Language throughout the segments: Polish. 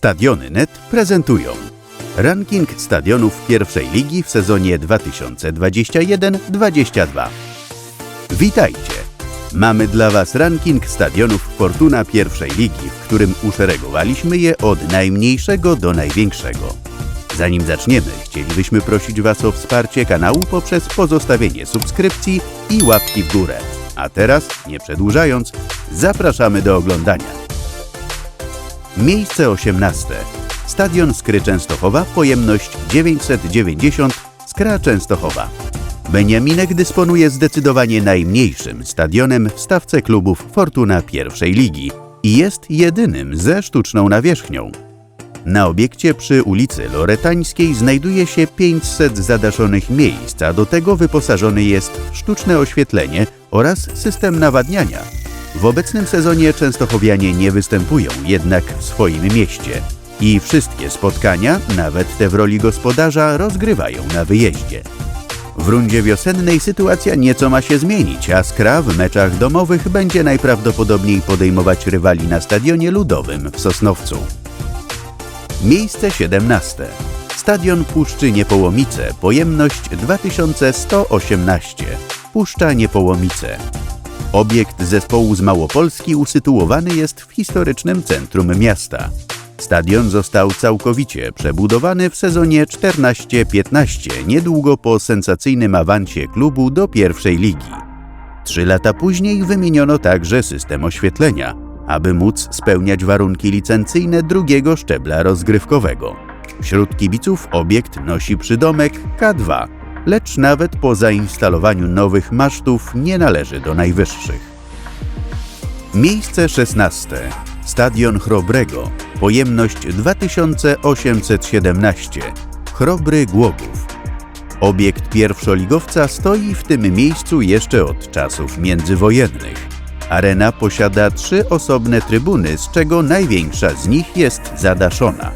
Stadiony.net prezentują ranking stadionów pierwszej ligi w sezonie 2021-22. Witajcie! Mamy dla Was ranking stadionów Fortuna pierwszej ligi, w którym uszeregowaliśmy je od najmniejszego do największego. Zanim zaczniemy, chcielibyśmy prosić Was o wsparcie kanału poprzez pozostawienie subskrypcji i łapki w górę. A teraz, nie przedłużając, zapraszamy do oglądania. Miejsce 18. Stadion Skry Częstochowa, pojemność 990 Skra Częstochowa. Beniaminek dysponuje zdecydowanie najmniejszym stadionem w stawce klubów Fortuna pierwszej ligi i jest jedynym ze sztuczną nawierzchnią. Na obiekcie przy ulicy Loretańskiej znajduje się 500 zadaszonych miejsc, a do tego wyposażony jest w sztuczne oświetlenie oraz system nawadniania. W obecnym sezonie Częstochowianie nie występują jednak w swoim mieście i wszystkie spotkania, nawet te w roli gospodarza, rozgrywają na wyjeździe. W rundzie wiosennej sytuacja nieco ma się zmienić, a Skra w meczach domowych będzie najprawdopodobniej podejmować rywali na stadionie ludowym w Sosnowcu. Miejsce 17. Stadion Puszczy Niepołomice, pojemność 2118. Puszcza Niepołomice. Obiekt zespołu z Małopolski usytuowany jest w historycznym centrum miasta. Stadion został całkowicie przebudowany w sezonie 14-15, niedługo po sensacyjnym awansie klubu do pierwszej ligi. Trzy lata później wymieniono także system oświetlenia, aby móc spełniać warunki licencyjne drugiego szczebla rozgrywkowego. Wśród kibiców obiekt nosi przydomek K2, lecz nawet po zainstalowaniu nowych masztów nie należy do najwyższych. Miejsce 16. Stadion Chrobrego. Pojemność 2817. Chrobry Głogów. Obiekt pierwszoligowca stoi w tym miejscu jeszcze od czasów międzywojennych. Arena posiada trzy osobne trybuny, z czego największa z nich jest zadaszona.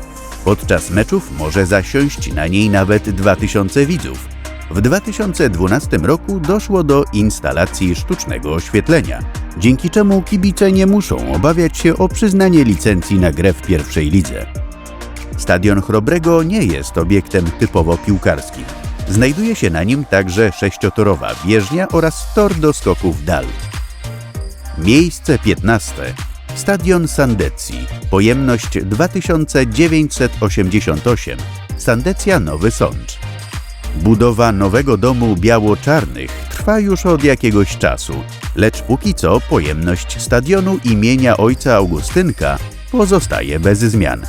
Podczas meczów może zasiąść na niej nawet 2000 widzów. W 2012 roku doszło do instalacji sztucznego oświetlenia, dzięki czemu kibice nie muszą obawiać się o przyznanie licencji na grę w pierwszej lidze. Stadion Chrobrego nie jest obiektem typowo piłkarskim. Znajduje się na nim także sześciotorowa bieżnia oraz tor do skoków dal. Miejsce 15. Stadion Sandecji. Pojemność 2988. Sandecja Nowy Sącz. Budowa nowego domu biało-czarnych trwa już od jakiegoś czasu, lecz póki co pojemność stadionu imienia ojca Augustynka pozostaje bez zmian.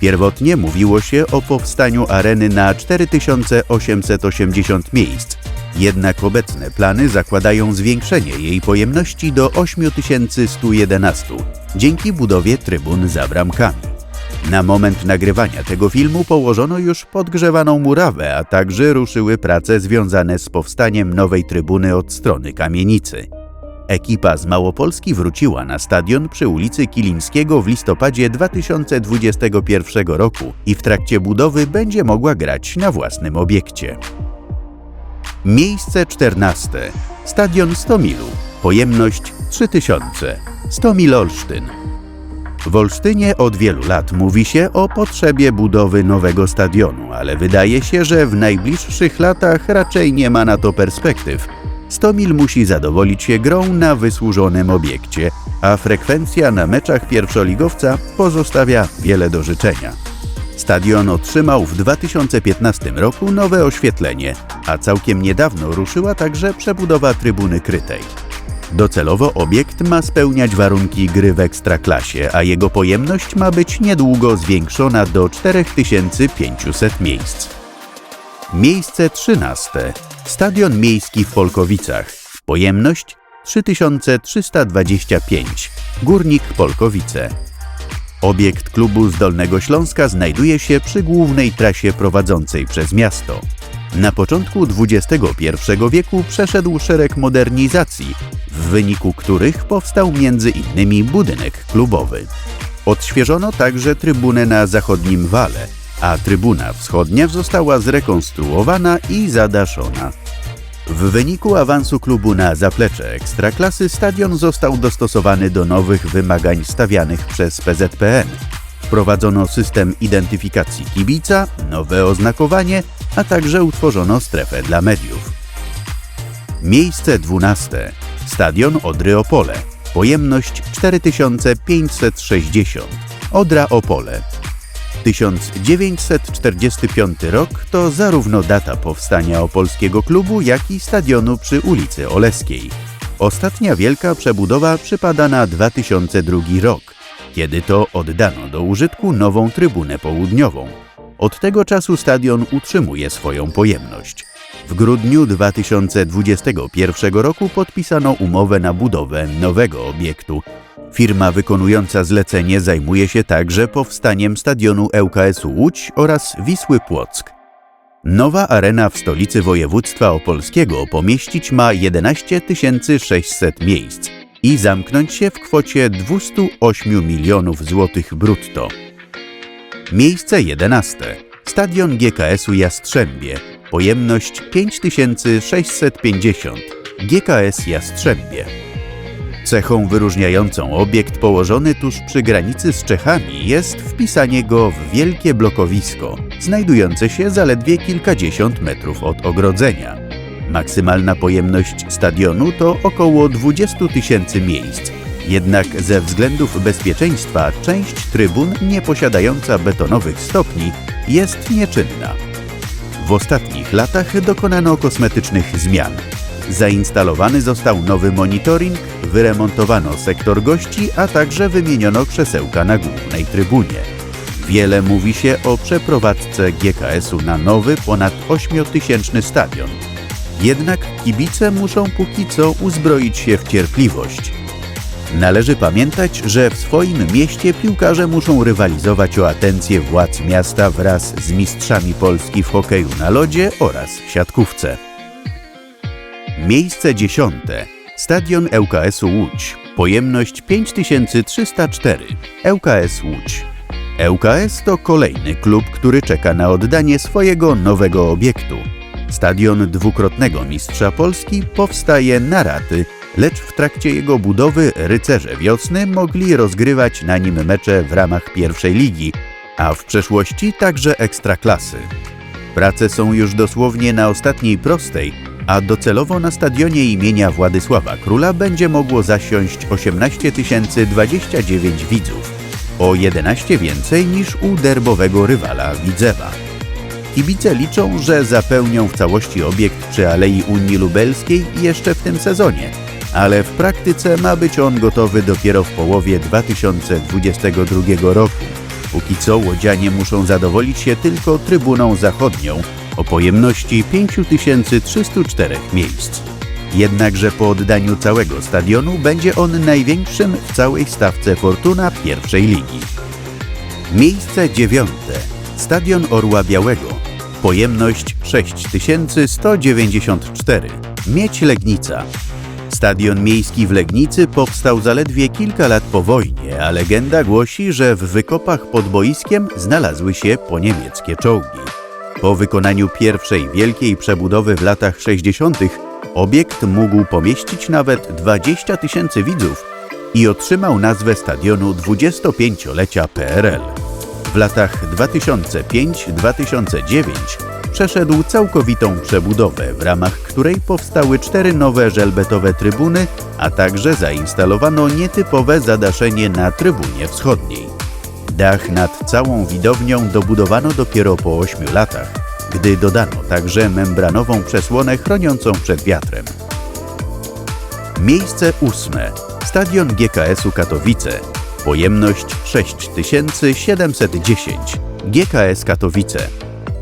Pierwotnie mówiło się o powstaniu areny na 4880 miejsc, jednak obecne plany zakładają zwiększenie jej pojemności do 8111 dzięki budowie trybun za bramkami. Na moment nagrywania tego filmu położono już podgrzewaną murawę, a także ruszyły prace związane z powstaniem nowej trybuny od strony kamienicy. Ekipa z Małopolski wróciła na stadion przy ulicy Kilimskiego w listopadzie 2021 roku i w trakcie budowy będzie mogła grać na własnym obiekcie. Miejsce 14. Stadion Stomilu. Pojemność 3000. Stomil Olsztyn. W Olsztynie od wielu lat mówi się o potrzebie budowy nowego stadionu, ale wydaje się, że w najbliższych latach raczej nie ma na to perspektyw. Stomil musi zadowolić się grą na wysłużonym obiekcie, a frekwencja na meczach pierwszoligowca pozostawia wiele do życzenia. Stadion otrzymał w 2015 roku nowe oświetlenie, a całkiem niedawno ruszyła także przebudowa trybuny krytej. Docelowo obiekt ma spełniać warunki gry w ekstraklasie, a jego pojemność ma być niedługo zwiększona do 4500 miejsc. Miejsce 13. Stadion miejski w Polkowicach. Pojemność 3325. Górnik Polkowice. Obiekt klubu z Dolnego Śląska znajduje się przy głównej trasie prowadzącej przez miasto. Na początku XXI wieku przeszedł szereg modernizacji, w wyniku których powstał m.in. budynek klubowy. Odświeżono także trybunę na zachodnim wale, a trybuna wschodnia została zrekonstruowana i zadaszona. W wyniku awansu klubu na zaplecze Ekstraklasy stadion został dostosowany do nowych wymagań stawianych przez PZPN. Wprowadzono system identyfikacji kibica, nowe oznakowanie, a także utworzono strefę dla mediów. Miejsce 12. Stadion Odry Opole. Pojemność 4560. Odra Opole. 1945 rok to zarówno data powstania opolskiego klubu, jak i stadionu przy ulicy Oleskiej. Ostatnia wielka przebudowa przypada na 2002 rok, kiedy to oddano do użytku nową trybunę południową. Od tego czasu stadion utrzymuje swoją pojemność. W grudniu 2021 roku podpisano umowę na budowę nowego obiektu. Firma wykonująca zlecenie zajmuje się także powstaniem stadionu ŁKS-u Łódź oraz Wisły Płock. Nowa arena w stolicy województwa opolskiego pomieścić ma 11 600 miejsc i zamknąć się w kwocie 208 milionów złotych brutto. Miejsce 11. Stadion GKS-u Jastrzębie. Pojemność 5650. GKS Jastrzębie. Cechą wyróżniającą obiekt położony tuż przy granicy z Czechami jest wpisanie go w wielkie blokowisko, znajdujące się zaledwie kilkadziesiąt metrów od ogrodzenia. Maksymalna pojemność stadionu to około 20 tysięcy miejsc. Jednak ze względów bezpieczeństwa część trybun nie posiadająca betonowych stopni jest nieczynna. W ostatnich latach dokonano kosmetycznych zmian. Zainstalowany został nowy monitoring, wyremontowano sektor gości, a także wymieniono krzesełka na głównej trybunie. Wiele mówi się o przeprowadzce GKS-u na nowy, ponad 8-tysięczny stadion. Jednak kibice muszą póki co uzbroić się w cierpliwość. Należy pamiętać, że w swoim mieście piłkarze muszą rywalizować o atencję władz miasta wraz z mistrzami Polski w hokeju na lodzie oraz siatkówce. Miejsce dziesiąte. Stadion ŁKS-u Łódź. Pojemność 5304. ŁKS Łódź. ŁKS to kolejny klub, który czeka na oddanie swojego nowego obiektu. Stadion dwukrotnego mistrza Polski powstaje na raty, lecz w trakcie jego budowy rycerze wiosny mogli rozgrywać na nim mecze w ramach pierwszej ligi, a w przeszłości także ekstraklasy. Prace są już dosłownie na ostatniej prostej, a docelowo na stadionie imienia Władysława Króla będzie mogło zasiąść 18 029 widzów, o 11 więcej niż u derbowego rywala Widzewa. Kibice liczą, że zapełnią w całości obiekt przy Alei Unii Lubelskiej jeszcze w tym sezonie, ale w praktyce ma być on gotowy dopiero w połowie 2022 roku. Póki co łodzianie muszą zadowolić się tylko trybuną zachodnią o pojemności 5304 miejsc. Jednakże po oddaniu całego stadionu będzie on największym w całej stawce Fortuna pierwszej ligi. Miejsce dziewiąte. Stadion Orła Białego. Pojemność 6194. Miedź Legnica. Stadion miejski w Legnicy powstał zaledwie kilka lat po wojnie, a legenda głosi, że w wykopach pod boiskiem znalazły się poniemieckie czołgi. Po wykonaniu pierwszej wielkiej przebudowy w latach 60. obiekt mógł pomieścić nawet 20 tysięcy widzów i otrzymał nazwę stadionu 25-lecia PRL. W latach 2005-2009 przeszedł całkowitą przebudowę, w ramach której powstały cztery nowe żelbetowe trybuny, a także zainstalowano nietypowe zadaszenie na trybunie wschodniej. Dach nad całą widownią dobudowano dopiero po 8 latach, gdy dodano także membranową przesłonę chroniącą przed wiatrem. Miejsce ósme. Stadion GKS-u Katowice. Pojemność 6710. GKS Katowice.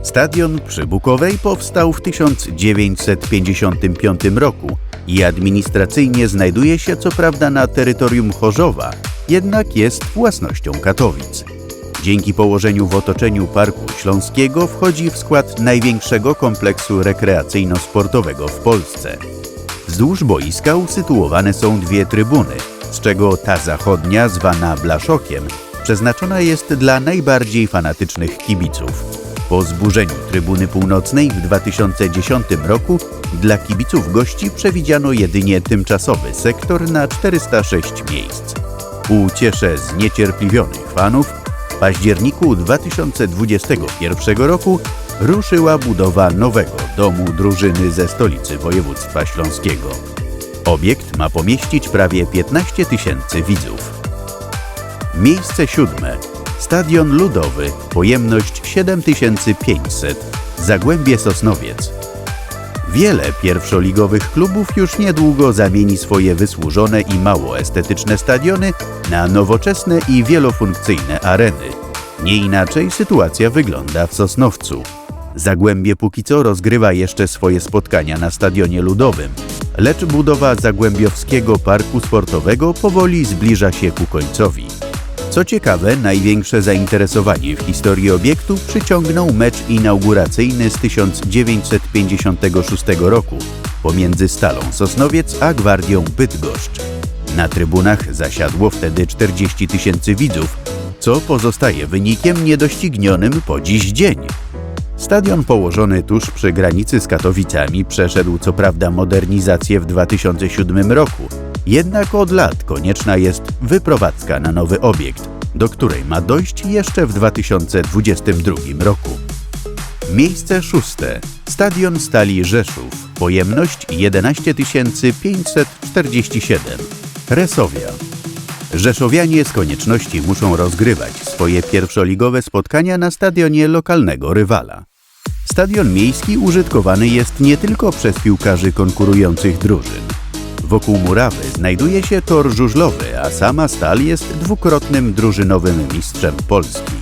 Stadion przy Bukowej powstał w 1955 roku i administracyjnie znajduje się co prawda na terytorium Chorzowa, jednak jest własnością Katowic. Dzięki położeniu w otoczeniu Parku Śląskiego wchodzi w skład największego kompleksu rekreacyjno-sportowego w Polsce. Wzdłuż boiska usytuowane są dwie trybuny, z czego ta zachodnia, zwana Blaszokiem, przeznaczona jest dla najbardziej fanatycznych kibiców. Po zburzeniu trybuny północnej w 2010 roku dla kibiców gości przewidziano jedynie tymczasowy sektor na 406 miejsc. Ku zniecierpliwionych fanów październiku 2021 roku ruszyła budowa nowego domu drużyny ze stolicy województwa śląskiego. Obiekt ma pomieścić prawie 15 tysięcy widzów. Miejsce siódme. Stadion Ludowy, pojemność 7500, Zagłębie Sosnowiec. Wiele pierwszoligowych klubów już niedługo zamieni swoje wysłużone i mało estetyczne stadiony na nowoczesne i wielofunkcyjne areny. Nie inaczej sytuacja wygląda w Sosnowcu. Zagłębie póki co rozgrywa jeszcze swoje spotkania na stadionie ludowym, lecz budowa Zagłębiowskiego Parku Sportowego powoli zbliża się ku końcowi. Co ciekawe, największe zainteresowanie w historii obiektu przyciągnął mecz inauguracyjny z 1956 roku pomiędzy Stalą Sosnowiec a Gwardią Bydgoszcz. Na trybunach zasiadło wtedy 40 tysięcy widzów, co pozostaje wynikiem niedoścignionym po dziś dzień. Stadion położony tuż przy granicy z Katowicami przeszedł co prawda modernizację w 2007 roku, jednak od lat konieczna jest wyprowadzka na nowy obiekt, do której ma dojść jeszcze w 2022 roku. Miejsce szóste. Stadion Stali Rzeszów. Pojemność 11 547. Resowia. Rzeszowianie z konieczności muszą rozgrywać swoje pierwszoligowe spotkania na stadionie lokalnego rywala. Stadion miejski użytkowany jest nie tylko przez piłkarzy konkurujących drużyn. Wokół murawy znajduje się tor żużlowy, a sama stal jest dwukrotnym drużynowym mistrzem Polski.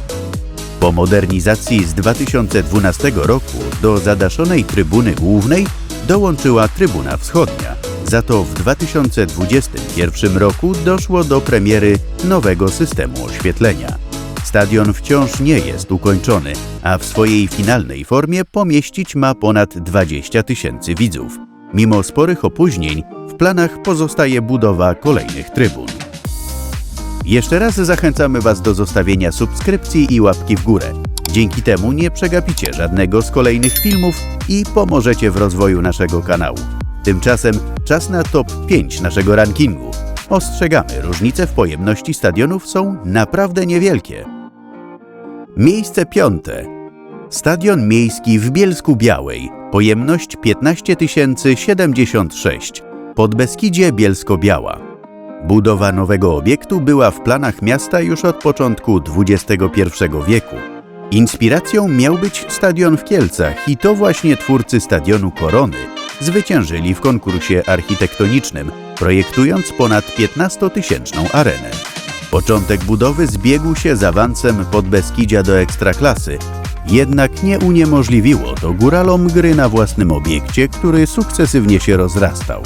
Po modernizacji z 2012 roku do zadaszonej trybuny głównej dołączyła trybuna wschodnia. Za to w 2021 roku doszło do premiery nowego systemu oświetlenia. Stadion wciąż nie jest ukończony, a w swojej finalnej formie pomieścić ma ponad 20 tysięcy widzów. Mimo sporych opóźnień, w planach pozostaje budowa kolejnych trybun. Jeszcze raz zachęcamy Was do zostawienia subskrypcji i łapki w górę. Dzięki temu nie przegapicie żadnego z kolejnych filmów i pomożecie w rozwoju naszego kanału. Tymczasem czas na top 5 naszego rankingu. Ostrzegamy, różnice w pojemności stadionów są naprawdę niewielkie. Miejsce piąte. Stadion miejski w Bielsku Białej. Pojemność 15 076. Podbeskidzie Bielsko-Biała. Budowa nowego obiektu była w planach miasta już od początku XXI wieku. Inspiracją miał być stadion w Kielcach i to właśnie twórcy stadionu Korony zwyciężyli w konkursie architektonicznym, projektując ponad 15-tysięczną arenę. Początek budowy zbiegł się z awansem Podbeskidzia do Ekstraklasy, jednak nie uniemożliwiło to góralom gry na własnym obiekcie, który sukcesywnie się rozrastał.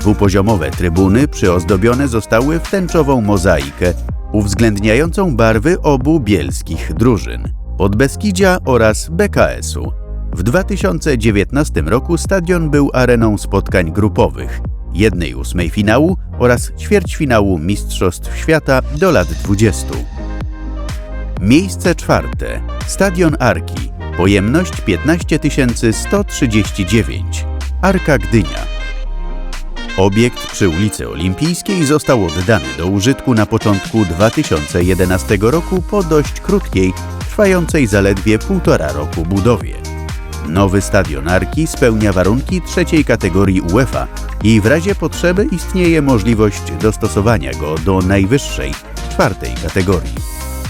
Dwupoziomowe trybuny przyozdobione zostały w tęczową mozaikę uwzględniającą barwy obu bielskich drużyn Podbeskidzia oraz BKS-u. W 2019 roku stadion był areną spotkań grupowych, jednej ósmej finału oraz ćwierćfinału Mistrzostw Świata do lat 20. Miejsce czwarte. Stadion Arki. Pojemność 15 139. Arka Gdynia. Obiekt przy ulicy Olimpijskiej został oddany do użytku na początku 2011 roku po dość krótkiej, trwającej zaledwie półtora roku budowie. Nowy stadion Arki spełnia warunki trzeciej kategorii UEFA i w razie potrzeby istnieje możliwość dostosowania go do najwyższej, czwartej kategorii.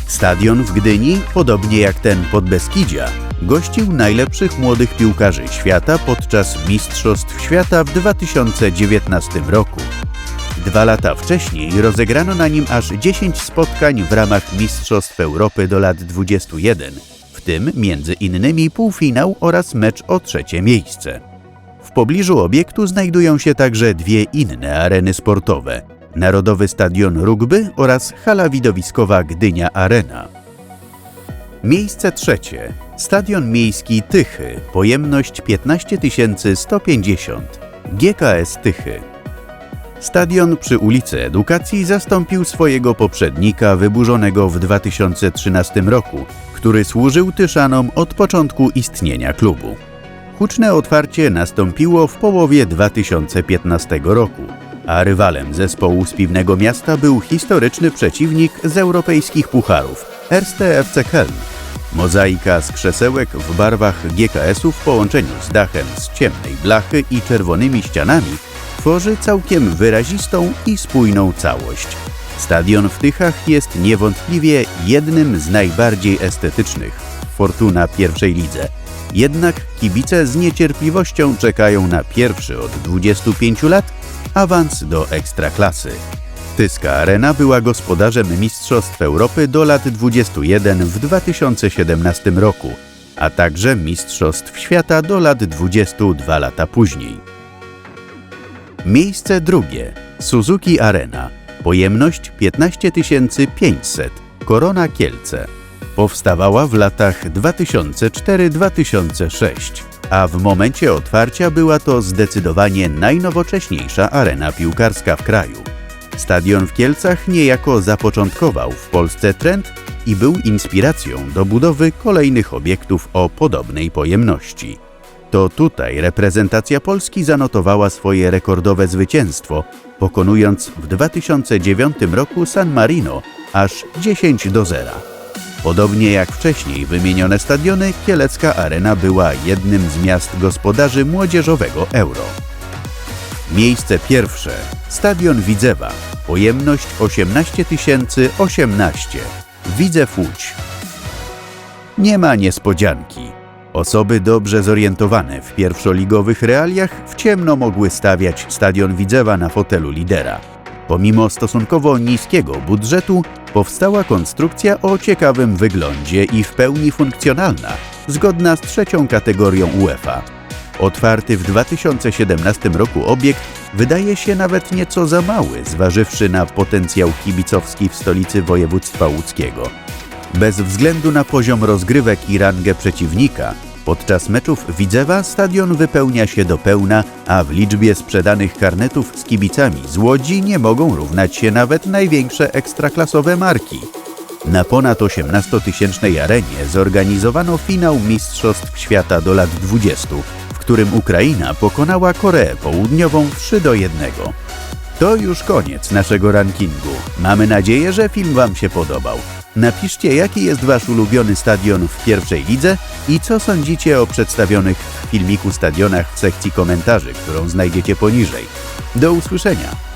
Stadion w Gdyni, podobnie jak ten pod Beskidzia, gościł najlepszych młodych piłkarzy świata podczas Mistrzostw Świata w 2019 roku. Dwa lata wcześniej rozegrano na nim aż 10 spotkań w ramach Mistrzostw Europy do lat 21, w tym między innymi półfinał oraz mecz o trzecie miejsce. W pobliżu obiektu znajdują się także dwie inne areny sportowe: Narodowy Stadion Rugby oraz hala widowiskowa Gdynia Arena. Miejsce trzecie. Stadion Miejski Tychy. Pojemność 15 150. GKS Tychy. Stadion przy ulicy Edukacji zastąpił swojego poprzednika wyburzonego w 2013 roku, który służył Tyszanom od początku istnienia klubu. Huczne otwarcie nastąpiło w połowie 2015 roku, a rywalem zespołu z Piwnego Miasta był historyczny przeciwnik z europejskich pucharów Erste FC Köln. Mozaika z krzesełek w barwach GKS-u w połączeniu z dachem z ciemnej blachy i czerwonymi ścianami tworzy całkiem wyrazistą i spójną całość. Stadion w Tychach jest niewątpliwie jednym z najbardziej estetycznych Fortuna pierwszej lidze. Jednak kibice z niecierpliwością czekają na pierwszy od 25 lat awans do ekstraklasy. Tyska Arena była gospodarzem Mistrzostw Europy do lat 21 w 2017 roku, a także Mistrzostw Świata do lat 22 lata później. Miejsce drugie. Suzuki Arena. Pojemność 15 500. Korona Kielce. Powstawała w latach 2004-2006, a w momencie otwarcia była to zdecydowanie najnowocześniejsza arena piłkarska w kraju. Stadion w Kielcach niejako zapoczątkował w Polsce trend i był inspiracją do budowy kolejnych obiektów o podobnej pojemności. To tutaj reprezentacja Polski zanotowała swoje rekordowe zwycięstwo, pokonując w 2009 roku San Marino aż 10 do 0. Podobnie jak wcześniej wymienione stadiony, Kielecka Arena była jednym z miast gospodarzy młodzieżowego Euro. Miejsce pierwsze. Stadion Widzewa. Pojemność 18 018. Widzew Łódź. Nie ma niespodzianki. Osoby dobrze zorientowane w pierwszoligowych realiach w ciemno mogły stawiać stadion Widzewa na fotelu lidera. Pomimo stosunkowo niskiego budżetu, powstała konstrukcja o ciekawym wyglądzie i w pełni funkcjonalna, zgodna z trzecią kategorią UEFA. Otwarty w 2017 roku obiekt wydaje się nawet nieco za mały, zważywszy na potencjał kibicowski w stolicy województwa łódzkiego. Bez względu na poziom rozgrywek i rangę przeciwnika, podczas meczów Widzewa stadion wypełnia się do pełna, a w liczbie sprzedanych karnetów z kibicami z Łodzi nie mogą równać się nawet największe ekstraklasowe marki. Na ponad 18-tysięcznej arenie zorganizowano finał Mistrzostw Świata do lat 20, w którym Ukraina pokonała Koreę Południową 3 do 1. To już koniec naszego rankingu. Mamy nadzieję, że film Wam się podobał. Napiszcie, jaki jest Wasz ulubiony stadion w pierwszej lidze i co sądzicie o przedstawionych w filmiku stadionach w sekcji komentarzy, którą znajdziecie poniżej. Do usłyszenia!